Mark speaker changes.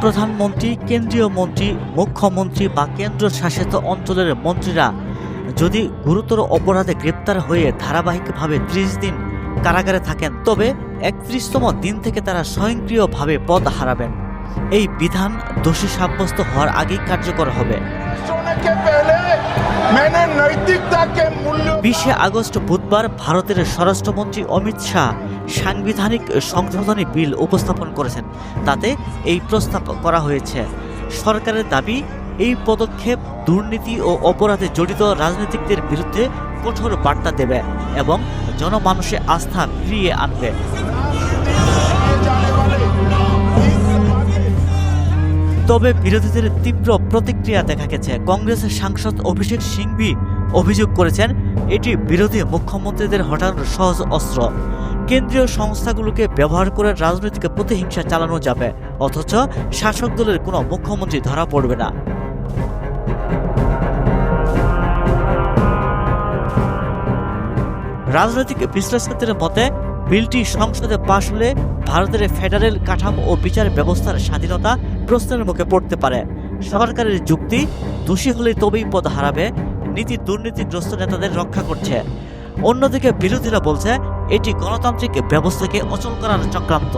Speaker 1: প্রধানমন্ত্রী, কেন্দ্রীয় মন্ত্রী, মুখ্যমন্ত্রী বা কেন্দ্র শাসিত অঞ্চলের মন্ত্রীরা যদি গুরুতর অপরাধে গ্রেপ্তার হয়ে ধারাবাহিকভাবে ত্রিশ দিন কারাগারে থাকেন, তবে একত্রিশতম দিন থেকে তারা স্বয়ংক্রিয়ভাবে পদ হারাবেন। এই বিধান দোষী সাব্যস্ত হওয়ার আগেই কার্যকর হবে। বিশে আগস্ট বুধবার ভারতের স্বরাষ্ট্রমন্ত্রী অমিত শাহ সাংবিধানিক সংশোধনী বিল উপস্থাপন করেছেন। তাতে এই প্রস্তাব করা হয়েছে। সরকারের দাবি, এই পদক্ষেপ দুর্নীতি ও অপরাধে জড়িত রাজনীতিকদের বিরুদ্ধে কঠোর বার্তা দেবে এবং জনমানুষে আস্থা ফিরিয়ে আনবে। তবে বিরোধীদের তীব্র প্রতিক্রিয়া দেখা গেছে। কংগ্রেসের সাংসদ অভিষেক সিংভি অভিযোগ করেছেন, এটি বিরোধী মুখ্যমন্ত্রীদের হটানোর সহজ অস্ত্র। কেন্দ্রীয় সংস্থাগুলোকে ব্যবহার করে রাজনৈতিক প্রতিহিংসা চালানো যাবে, অথচ শাসক দলের কোনো মুখ্যমন্ত্রী ধরা পড়বে না। রাজনৈতিক বিশ্লেষকদের মতে, বিলটি সংসদে পাশ হলে ভারতের ফেডারেল কাঠামো ও বিচার ব্যবস্থার স্বাধীনতা প্রশ্নের মুখে পড়তে পারে। সরকারের যুক্তি, দোষী হলে তবেই পদ হারাবে, নীতি দুর্নীতিগ্রস্ত নেতাদের রক্ষা করছে। অন্যদিকে বিরোধীরা বলছে, এটি গণতান্ত্রিক ব্যবস্থাকে অচল করার চক্রান্ত।